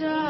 Yeah.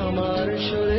আমার শরীর।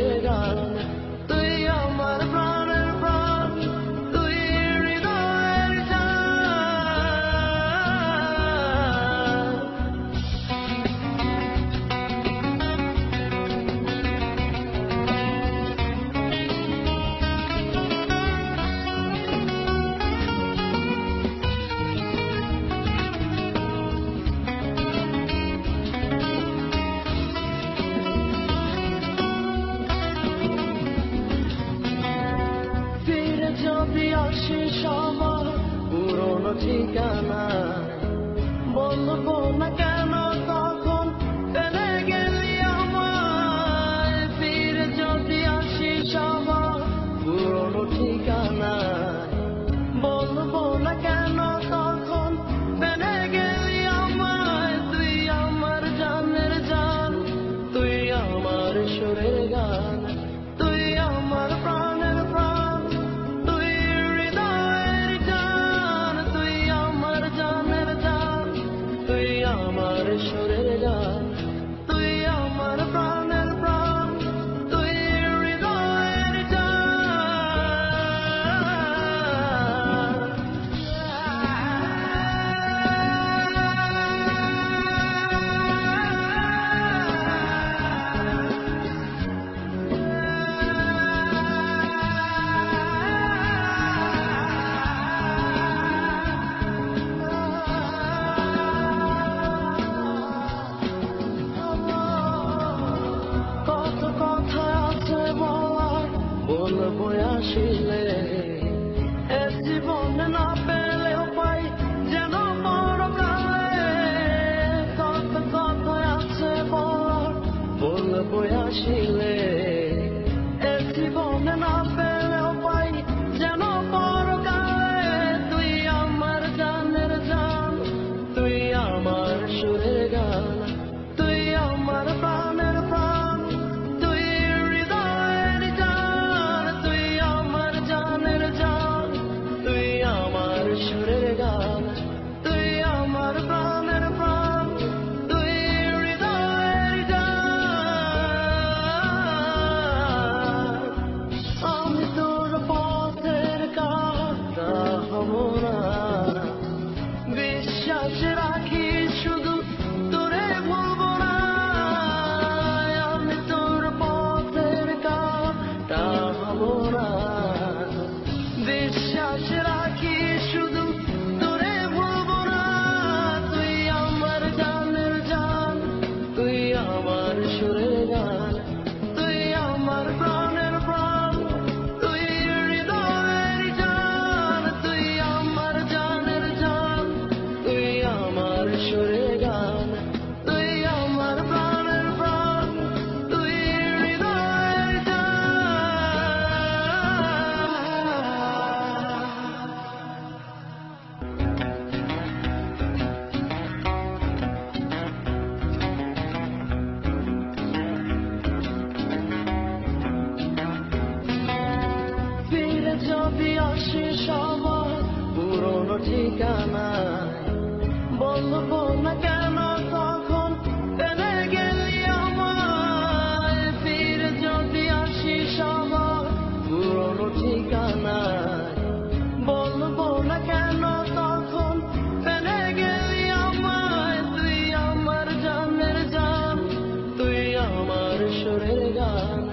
সময় পুরনো ঠিকানা বলব না বলব আসিলে এ জীবন না পেলেও পাই যেন পরকালে কত কত আছে বলব আসিলে ঠিকানায় বলব না কেন তখন তেনে গেলি যদি আসি সবার পুরনো ঠিকানায় কেন তখন তেনে গেলি আমায় তুই আমার জানের জান, তুই আমার সুরের গান।